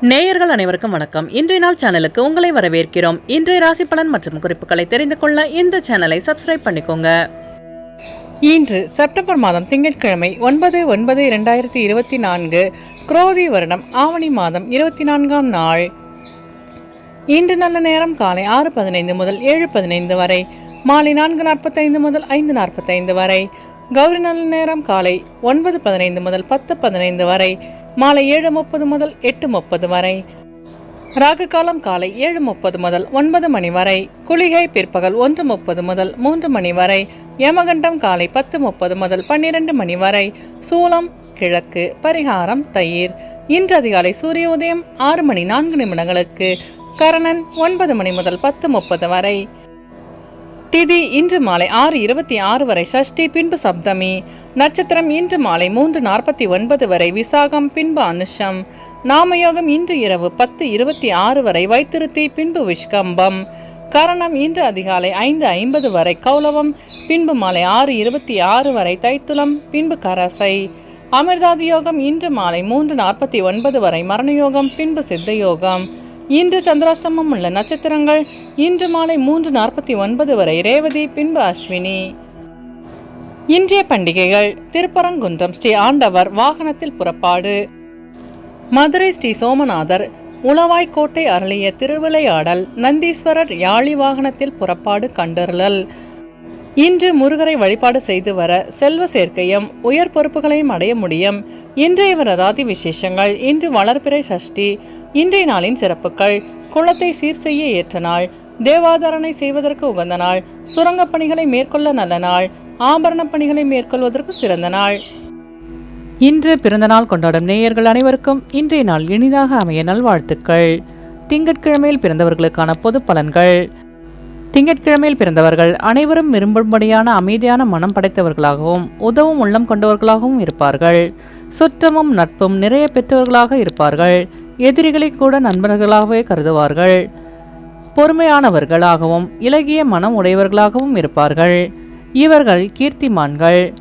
நேயர்கள் அனைவருக்கும் வணக்கம். இன்றைய நாள் சேனலுக்கு உங்களை வரவேற்கிறோம். இன்றைய ராசி பலன் மற்றும் குறிப்புகளை தெரிந்து கொள்ள இந்த சேனலை சப்ஸ்கிரைப் பண்ணிக்கோங்க. இன்று செப்டம்பர் மாதம் திங்கட்கிழமை ஒன்பது ஒன்பது இரண்டாயிரத்தி இருபத்தி நான்கு குரோதி வருடம் ஆவணி மாதம் இருபத்தி நான்காம் நாள். இன்று நல்ல நேரம் காலை ஆறு பதினைந்து முதல் ஏழு பதினைந்து வரை மாலை நான்கு நாற்பத்தைந்து முதல் ஐந்து நாற்பத்தைந்து வரை. கௌரி நல்ல நேரம் காலை ஒன்பது பதினைந்து முதல் பத்து பதினைந்து வரை மாலை ஏழு முப்பது முதல் எட்டு முப்பது வரை. ராகு காலம் காலை ஏழு முப்பது முதல் ஒன்பது மணி வரை. குளிகை பிற்பகல் ஒன்று முப்பது முதல் மூன்று மணி வரை. யமகண்டம் காலை பத்து முப்பது முதல் பன்னிரண்டு மணி வரை. சூலம் கிழக்கு பரிகாரம் தயிர். இன்று அதிகாலை சூரிய உதயம் ஆறு மணி நான்கு நிமிடங்களுக்கு. கரணன் ஒன்பது மணி முதல் பத்து முப்பது வரை. திதி இன்று மாலை ஆறு இருபத்தி ஆறு வரை சஷ்டி பின்பு சப்தமி. நட்சத்திரம் இன்று மாலை மூன்று நாற்பத்தி ஒன்பது வரை விசாகம் பின்பு அனுஷம். நாமயோகம் இன்று இரவு பத்து இருபத்தி ஆறு வரை வைத்திருத்தி பின்பு விஷ்கம்பம். கரணம் இன்று அதிகாலை ஐந்து ஐம்பது வரை கௌலவம் பின்பு மாலை ஆறு இருபத்தி ஆறு வரை தைத்துளம் பின்பு கரசை. அமிர்தாதி யோகம் இன்று மாலை மூன்று நாற்பத்தி ஒன்பது வரை மரணயோகம் பின்பு சித்த யோகம். இன்று சந்திராஷ்டமம் உள்ள நட்சத்திரங்கள் இன்று மாலை மூன்று நாற்பத்தி ஒன்பது வரை ரேவதி பின்பு அஸ்வினி. இன்றைய பண்டிகைகள் திருப்பரங்குன்றம் ஸ்ரீ ஆண்டவர் வாகனத்தில் புறப்பாடு. மதுரை ஸ்ரீ சோமநாதர் உளவாய்க்கோட்டை அருளிய திருவிளையாடல் நந்தீஸ்வரர் யாழி வாகனத்தில் புறப்பாடு கண்டருளல். இன்று முருகரை வழிபாடு செய்து வர செல்வ சேர்க்கையும் உயர் பொறுப்புகளையும் அடைய முடியும். இன்றைய விரதாதி விசேஷங்கள் இன்று வளர்பிறை சஷ்டி இன்றைய நாளின் சிறப்புகள். குளத்தை சீர் செய்ய ஏற்ற நாள் தேவாதாரணை செய்வதற்கு உகந்த நாள் சுரங்கப் பணிகளை மேற்கொள்ள நல்ல நாள் ஆபரண பணிகளை மேற்கொள்வதற்கு சிறந்த நாள். இன்று பிறந்தநாள் கொண்டாடும் நேயர்கள் அனைவருக்கும் இன்றைய நாள் இனிதாக அமைய நல்வாழ்த்துக்கள். திங்கட்கிழமையில் பிறந்தவர்களுக்கான பொது பலன்கள். திங்கட்கிழமையில் பிறந்தவர்கள் அனைவரும் விரும்பும்படியான அமைதியான மனம் படைத்தவர்களாகவும் உதவும் உள்ளம் கொண்டவர்களாகவும் இருப்பார்கள். சுற்றமும் நட்பும் நிறைய பெற்றவர்களாக இருப்பார்கள். எதிரிகளை கூட நண்பர்களாகவே கருதுவார்கள். பொறுமையானவர்களாகவும் இலகிய மனம் உடையவர்களாகவும் இருப்பார்கள். இவர்கள் கீர்த்திமான்கள்.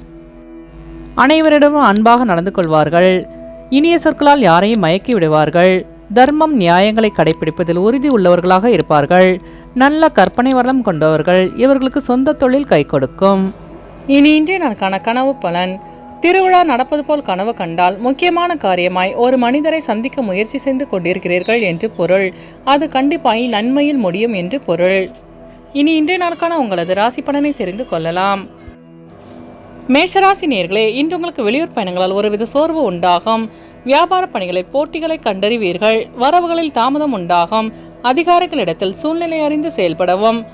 அனைவரிடமும் அன்பாக நடந்து கொள்வார்கள். இனிய சொற்களால் யாரையும் மயக்கி விடுவார்கள். தர்மம் நியாயங்களை கடைபிடிப்பதில் உறுதி உள்ளவர்களாக இருப்பார்கள். நல்ல கற்பனை வளம் கொண்டவர்கள் இவர்களுக்கு சொந்த தொழில் கை கொடுக்கும். இனி இன்றே நாளுக்கான கனவு பலன். திருவிழா நடப்பது போல் கனவு கண்டால் முக்கியமான காரியமாய் ஒரு மனிதரை சந்திக்க முயற்சி செய்து கொண்டிருக்கிறீர்கள் என்று பொருள். அது கண்டிப்பாய் நன்மையில் முடியும் என்று பொருள். இனி இன்றைய நாளுக்கான உங்களது ராசி பலனை தெரிந்து கொள்ளலாம். மேஷராசி நேர்களே இன்று உங்களுக்கு வெளியூர் பயணங்களால் ஒருவித சோர்வு உண்டாகும். வியாபார பணிகளை போட்டிகளை கண்டறிவீர்கள். வரவுகளில் தாமதம் உண்டாகும். அதிகாரிகளிடத்தில் சூழ்நிலை அறிந்து செயல்படவும்.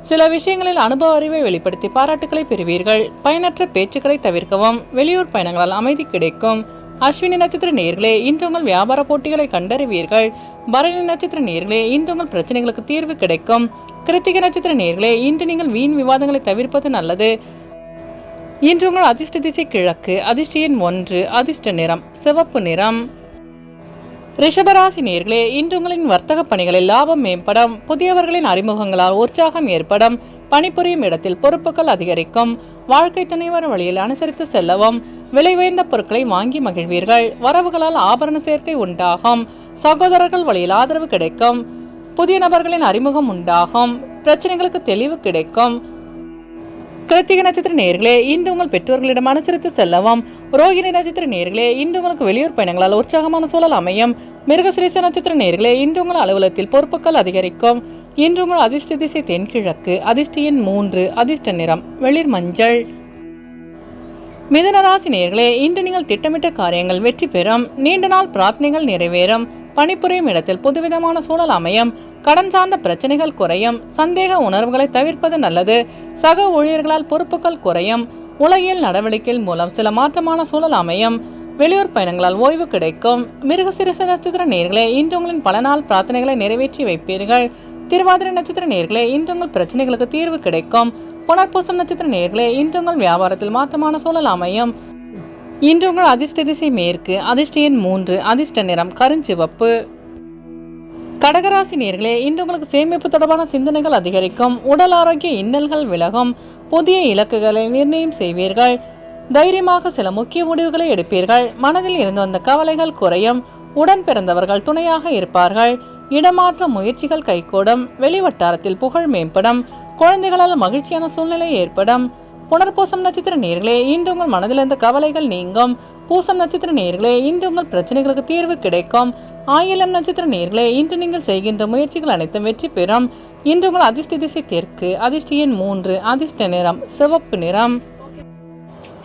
சில விஷயங்களில் அனுபவ அறிவை வெளிப்படுத்தி பாராட்டுகளை பெறுவீர்கள். பயனற்ற பேச்சுக்களை தவிர்க்கவும். வெளியூர் பயணங்களால் அமைதி கிடைக்கும். அஸ்வினி நட்சத்திர நேர்களே இன்று உங்கள் வியாபார போட்டிகளை கண்டறிவீர்கள். பரணி நட்சத்திர நேர்களே இன்று உங்கள் பிரச்சனைகளுக்கு தீர்வு கிடைக்கும். கிருத்திகை நட்சத்திர நேர்களே இன்று நீங்கள் வீண் விவாதங்களை தவிர்ப்பது நல்லது. இன்று உங்கள் அதிர்ஷ்ட திசை கிழக்கு அதிர்ஷ்ட எண் ஒன்று அதிர்ஷ்ட நிறம் சிவப்பு நிறம். ரிஷபராசி நேர்களே இன்று உங்களின் வர்த்தக பணிகளில் லாபம் மேம்படும் புதியவர்களின் அறிமுகங்களால் உற்சாகம் ஏற்படும் பணிபுரியும் இடத்தில் பொறுப்புகள் அதிகரிக்கும் வாழ்க்கை துணைவர் வழியில் அனுசரித்து செல்லவும் விலை உயர்ந்த பொருட்களை வாங்கி மகிழ்வீர்கள் வரவுகளால் ஆபரண சேர்க்கை உண்டாகும் சகோதரர்கள் வழியில் ஆதரவு கிடைக்கும் புதிய நபர்களின் அறிமுகம் உண்டாகும் பிரச்சனைகளுக்கு தெளிவு கிடைக்கும் கிருத்திக நட்சத்திர நேர்களே இன்று உங்கள் பெற்றோர்களிடம் அனுசரித்து செல்லவும். ரோகிணி நட்சத்திர நேர்களே இன்று உங்களுக்கு வெளியூர் பயணங்களால் உற்சாகமான சூழல் அமையும். மிருகசிரீச நட்சத்திர நேர்களே இன்று உங்கள் அலுவலகத்தில் பொறுப்புகள் அதிகரிக்கும். இன்று உங்கள் அதிர்ஷ்ட திசை தென்கிழக்கு அதிர்ஷ்ட எண் மூன்று அதிர்ஷ்ட நிறம் வெளிர் மஞ்சள். மிதனராசி நேர்களே இன்று நீங்கள் திட்டமிட்ட காரியங்கள் வெற்றி பெறும். நீண்ட நாள் பிரார்த்தனைகள் நிறைவேறும். பணிபுரியும் இடத்தில் புதுவிதமான சூழல் அமையும். கடன் சார்ந்த பிரச்சனைகள் குறையும். சந்தேக உணர்வுகளை தவிர்ப்பது நல்லது. சக ஊழியர்களால் பொறுப்புகள் குறையும். உலகியல் நடவடிக்கைகள் மூலம் சில மாற்றமான சூழல் அமையும். வெளியூர் பயணங்களால் ஓய்வு கிடைக்கும். மிருகசிரச நட்சத்திர நேர்களே இன்று உங்களின் பல நாள் பிரார்த்தனைகளை நிறைவேற்றி வைப்பீர்கள். திருவாதிரை நட்சத்திர நேர்களே இன்று உங்கள் பிரச்சனைகளுக்கு தீர்வு கிடைக்கும். புனர்பூசம் நட்சத்திர நேர்களே இன்று உங்கள் வியாபாரத்தில் மாற்றமான சூழல் அமையும். இன்று உங்கள் அதிர்ஷ்ட திசை மேற்கு அதிர்ஷ்ட எண் மூன்று அதிர்ஷ்ட நிறம் கருஞ்சிவப்பு. கடகராசி நேர்களே இன்று உங்களுக்கு சேமிப்பு தொடர்பான சிந்தனைகள் அதிகரிக்கும். உடல் ஆரோக்கிய இன்னல்கள் விலகும். புதிய இலக்குகளை நிர்ணயம் செய்வீர்கள். தைரியமாக சில முக்கிய முடிவுகளை எடுப்பீர்கள். மனதில் இருந்து வந்த கவலைகள் குறையும். உடன் பிறந்தவர்கள் துணையாக இருப்பார்கள். இடமாற்ற முயற்சிகள் கைகூடும். வெளிவட்டாரத்தில் புகழ் மேம்படும். குழந்தைகளால் மகிழ்ச்சியான சூழ்நிலை ஏற்படும். புனர்பூசம் நட்சத்திர நேர்களே இன்று உங்கள் மனதிலிருந்து கவலைகள் நீங்கும். பூசம் நட்சத்திர நேர்களே இன்று உங்கள் பிரச்சனைகளுக்கு தீர்வு கிடைக்கும். ஆயிலம் நட்சத்திர நேர்களே இன்று நீங்கள் செய்கின்ற முயற்சிகள் அனைத்தும் வெற்றி பெறும். இன்று உங்கள் அதிர்ஷ்ட திசை தெற்கு அதிர்ஷ்ட எண் மூன்று அதிர்ஷ்ட நிறம் சிவப்பு நிறம்.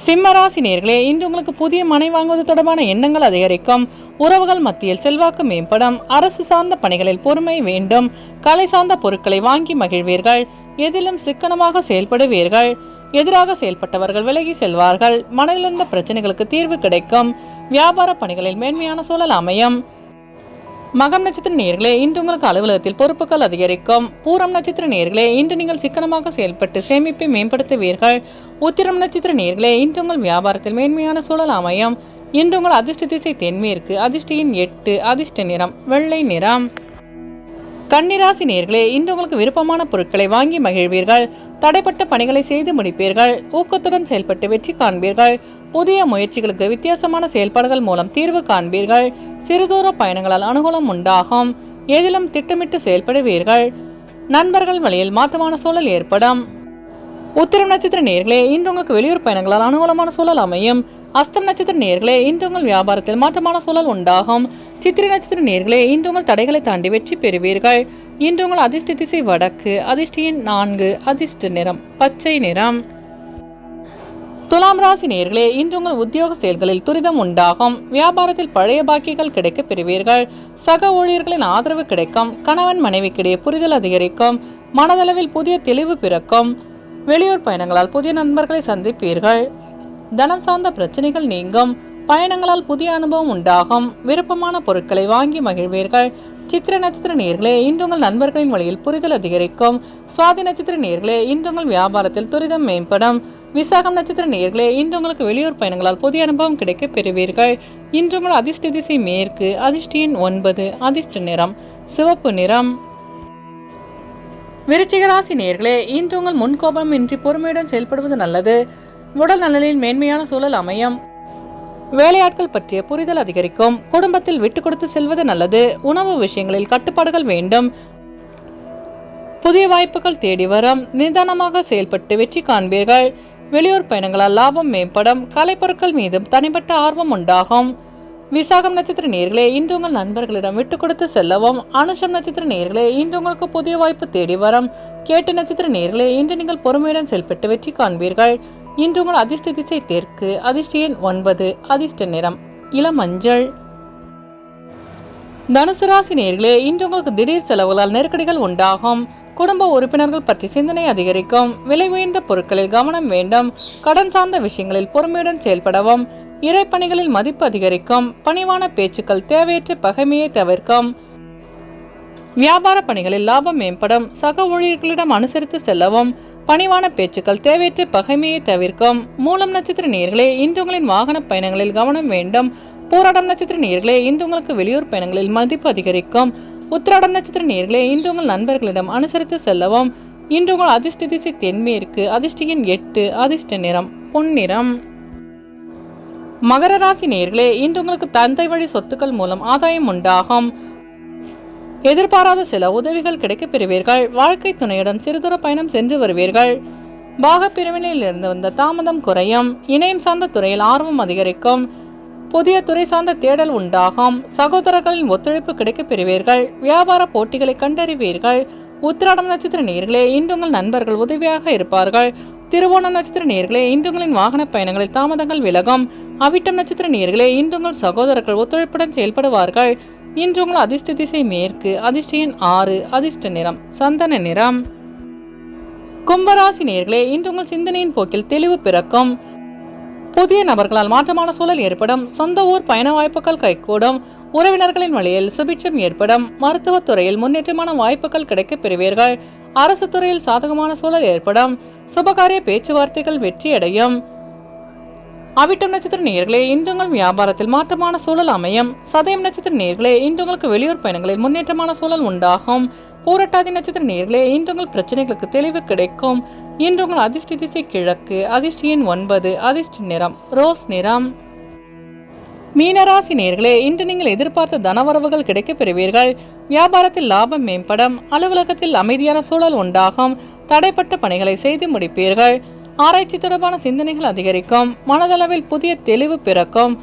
சிம்மராசி நேர்களே இன்று உங்களுக்கு புதிய மனை வாங்குவது தொடர்பான எண்ணங்கள் அதிகரிக்கும். உறவுகள் மத்தியில் செல்வாக்கு மேம்படும். அரசு சார்ந்த பணிகளில் பொறுமை வேண்டும். கலை சார்ந்த பொருட்களை வாங்கி மகிழ்வீர்கள். எதிலும் சிக்கனமாக செயல்படுவீர்கள். எதிராக செயல்பட்டவர்கள் விலகி செல்வார்கள். மனதிலிருந்த பிரச்சனைகளுக்கு தீர்வு கிடைக்கும். வியாபார பணிகளில் மேன்மையான சூழல் அமையும். மகம் நட்சத்திர நேர்களே இன்று உங்களுக்கு அலுவலகத்தில் பொறுப்புகள் அதிகரிக்கும். பூரம் நட்சத்திர நேர்களே இன்று நீங்கள் சிக்கனமாக செயல்பட்டு சேமிப்பை மேம்படுத்துவீர்கள் உத்திரம் நட்சத்திர நேர்களே இன்று உங்கள் வியாபாரத்தில் மேன்மையான சூழல் அமையும். இன்று உங்கள் அதிர்ஷ்ட திசை தென்மேற்கு அதிர்ஷ்டியின் எட்டு அதிர்ஷ்ட நிறம் வெள்ளை நிறம். கன்னிராசி நேர்களே இன்று உங்களுக்கு விருப்பமான பொருட்களை வாங்கி மகிழ்வீர்கள். தடைப்பட்ட பணிகளை செய்து முடிப்பீர்கள். ஊக்கத்துடன் செயல்பட்டு வெற்றி காண்பீர்கள். புதிய முயற்சிகளுக்கு வித்தியாசமான செயல்பாடுகள் மூலம் தீர்வு காண்பீர்கள். சிறுதூர பயணங்களால் அனுகூலம் உண்டாகும். எதிலும் திட்டமிட்டு செயல்படுவீர்கள். நண்பர்கள் வழியில் மாற்றமான சூழல் ஏற்படும். உத்திரம் நட்சத்திர நேர்களே இன்று உங்களுக்கு வெளியூர் பயணங்களால் அனுகூலமான சூழல் அமையும். அஸ்தம் நட்சத்திர நேர்களே இன்று உங்கள் வியாபாரத்தில் மாற்றமான சூழல் உண்டாகும். சித்திரை நட்சத்திர நேர்களே இன்று உங்கள் தடைகளை தாண்டி வெற்றி பெறுவீர்கள். இன்று உங்கள் அதிர்ஷ்ட திசை வடக்கு அதிர்ஷ்டியின் நான்கு அதிர்ஷ்ட நிறம் பச்சை நிறம். துலாம் ராசி நேர்களே இன்று உங்கள் உத்தியோக செயல்களில் துரிதம் உண்டாகும். வியாபாரத்தில் பழைய பாக்கிகள் கிடைக்க பெறுவீர்கள். சக ஊழியர்களின் ஆதரவு கிடைக்கும். கணவன் மனைவிக்கிடையே புரிதல் அதிகரிக்கும். மனதளவில் புதிய தெளிவு பிறக்கும். வெளியூர் பயணங்களால் புதிய நண்பர்களை சந்திப்பீர்கள். தனம் சார்ந்த பிரச்சனைகள் நீங்கும். பயணங்களால் புதிய அனுபவம் உண்டாகும். விருப்பமான பொருட்களை வாங்கி மகிழ்வீர்கள். சித்திர நட்சத்திர நேர்களே இன்று உங்கள் நண்பர்களின் வழியில் புரிதல் அதிகரிக்கும். சுவாதி நட்சத்திர நேர்களே இன்று உங்கள் வியாபாரத்தில் துரிதம் மேம்படும். விசாகம் நட்சத்திர நேர்களே இன்று உங்களுக்கு வெளியூர் பயணங்களால் புதிய அனுபவம் கிடைக்க பெறுவீர்கள். இன்று உங்கள் அதிர்ஷ்ட திசை மேற்கு அதிர்ஷ்டின் ஒன்பது அதிர்ஷ்ட நிறம் சிவப்பு நிறம். விருச்சிகராசி நேர்களே இன்று உங்கள் முன்கோபமின்றி பொறுமையுடன் செயல்படுவது நல்லது. உடல் நலனில் மேன்மையான சூழல் அமையும். வேலையாட்கள் பற்றிய புரிதல் அதிகரிக்கும். குடும்பத்தில் விட்டு கொடுத்து செல்வது நல்லது. உணவு விஷயங்களில் கட்டுப்பாடுகள் வேண்டும். புதிய வாய்ப்புகள் தேடி வரும். நிதானமாக செயல்பட்டு வெற்றி காண்பீர்கள். வெளியூர் பயணங்களால் லாபம் மேம்படும். கலைப்பொருட்கள் மீதும் தனிப்பட்ட ஆர்வம் உண்டாகும். விசாகம் நட்சத்திர நேர்களே இன்று உங்கள் நண்பர்களிடம் விட்டு கொடுத்து செல்லவும். அனுஷம் நட்சத்திர நேர்களே இன்று உங்களுக்கு புதிய வாய்ப்பு தேடி வரும். கேட்டு நட்சத்திர நேர்களே இன்று நீங்கள் பொறுமையுடன் செயல்பட்டு வெற்றி காண்பீர்கள். இன்று உங்கள் அதிர்ஷ்ட திசை தெற்கு அதிர்ஷ்ட எண் ஒன்பது அதிர்ஷ்ட நிறம் இளமஞ்சள் தனுசு ராசி நேர்களே இன்று உங்களுக்கு திடீர் செலவுகளால் நெருக்கடிகள் உண்டாகும். குடும்ப உறுப்பினர்கள் பற்றி சிந்தனை அதிகரிக்கும். விலை உயர்ந்த பொருட்களில் கவனம் வேண்டும். கடன் சார்ந்த விஷயங்களில் பொறுமையுடன் செயல்படவும். இறைப்பணிகளில் மதிப்பு அதிகரிக்கும். பணிவான பேச்சுக்கள் தேவையற்ற பகைமையை தவிர்க்கும். வியாபார பணிகளில் லாபம் மேம்படும். சக ஊழியர்களிடம் அனுசரித்து செல்லவும். பணிவான பேச்சுக்கள் தேவையற்ற பகைமையை தவிர்க்கும். மூலம் நட்சத்திர நேர்களே இன்று உங்களின் வாகன பயணங்களில் கவனம் வேண்டும். போராடம் நட்சத்திர நேர்களே இன்று உங்களுக்கு வெளியூர் பயணங்களில் மதிப்பு அதிகரிக்கும். உத்திராடம் நட்சத்திர நேர்களே இன்று உங்கள் நண்பர்களிடம் அனுசரித்து செல்லவும். இன்று உங்கள் அதிர்ஷ்ட திசை தென்மேற்கு அதிர்ஷ்டியின் எட்டு அதிர்ஷ்ட நிறம் பொன்னிறம். மகர ராசி நேர்களே இன்று உங்களுக்கு தந்தை வழி சொத்துக்கள் மூலம் ஆதாயம் உண்டாகும். எதிர்பாராத சில உதவிகள் கிடைக்கப் பெறுவீர்கள். வாழ்க்கை துணையுடன் சிறுதூர பயணம் சென்று வருவீர்கள். பாகப்பிரிவினையில் இருந்து வந்த தாமதம் குறையும். இணையம் சார்ந்த துறையில் ஆர்வம் அதிகரிக்கும். புதிய துறை சார்ந்த தேடல் உண்டாகும். சகோதரர்களின் ஒத்துழைப்பு கிடைக்கப் பெறுவீர்கள். வியாபார போட்டிகளை கண்டறிவீர்கள். உத்திராடம் நட்சத்திர நேர்களே இன்று உங்கள் நண்பர்கள் உதவியாக இருப்பார்கள். திருவோணம் நட்சத்திர நேர்களே இன்று உங்களின் வாகன பயணங்களில் தாமதங்கள் விலகும். அவிட்டம் நட்சத்திர நேர்களே இன்று உங்கள் சகோதரர்கள் ஒத்துழைப்புடன் செயல்படுவார்கள். இன்று உங்கள் அதிர்ஷ்ட திசை மேற்கு அதிர்ஷ்ட எண் ஆறு அதிர்ஷ்ட நிறம் சந்தன நிறம். கும்பராசி நேர்களே இன்று உங்கள் சிந்தனையின் போக்கில் தெளிவு பிறக்கும். புதிய நபர்களால் மாற்றமான சூழல் ஏற்படும். சொந்த ஊர் பயண வாய்ப்புகள் கைகூடும். உறவினர்களின் வழியில் சுபிட்சம் ஏற்படும். மருத்துவத்துறையில் முன்னேற்றமான வாய்ப்புகள் கிடைக்கப் பெறுவீர்கள். அரசு துறையில் சாதகமான சூழல் ஏற்படும். சுபகாரிய பேச்சுவார்த்தைகள் வெற்றியடையும். அவிட்டம் நட்சத்திர நேர்களே இன்று உங்கள் வியாபாரத்தில் மாற்றமான சூழல் அமையும். சதயம் நட்சத்திர நேர்களே இன்று உங்களுக்கு வெளியூர் பயணங்களில் முன்னேற்றமான சூழல் உண்டாகும். பூரட்டாதி நட்சத்திர நேர்களே இன்று உங்கள் பிரச்சனைகளுக்கு தெளிவு கிடைக்கும். இன்று உங்கள் அதிர்ஷ்ட திசை கிழக்கு அதிர்ஷ்ட எண் ஒன்பது அதிர்ஷ்ட நிறம் ரோஸ் நிறம். மீனராசி நேர்களே இன்று நீங்கள் எதிர்பார்த்த தனவரவுகள் கிடைக்கப் பெறுவீர்கள். வியாபாரத்தில் லாபம் மேம்படும் அலுவலகத்தில் அமைதியான சூழல் உண்டாகும். தடைப்பட்ட பணிகளை செய்து முடிப்பீர்கள். ஆராய்ச்சி தொடர்பான சிந்தனைகள் அதிகரிக்கும். மனதளவில் புதிய தெளிவு பிறக்கும்.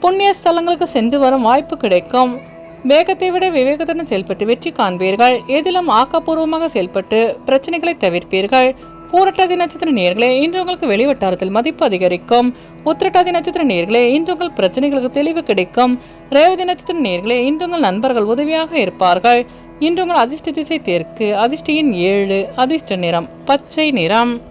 புண்ணிய ஸ்தலங்களுக்கு சென்று வரும் வாய்ப்பு கிடைக்கும். வேகத்தை விட விவேகத்துடன் செயல்பட்டு வெற்றி காண்பீர்கள். எதிலும் ஆக்கப்பூர்வமாக செயல்பட்டு பிரச்சனைகளை தவிர்ப்பீர்கள். பூரட்டாதி நட்சத்திர நேர்களே இன்று உங்களுக்கு வெளிவட்டாரத்தில் மதிப்பு அதிகரிக்கும். உத்திரட்டாதி நட்சத்திர நேர்களே இன்று உங்கள் பிரச்சனைகளுக்கு தெளிவு கிடைக்கும். ரேவதி நட்சத்திர நேர்களே இன்று உங்கள் நண்பர்கள் உதவியாக இருப்பார்கள். இன்று உங்கள் அதிர்ஷ்ட திசை தெற்கு அதிர்ஷ்டியின் ஏழு அதிர்ஷ்ட நிறம் பச்சை நிறம்.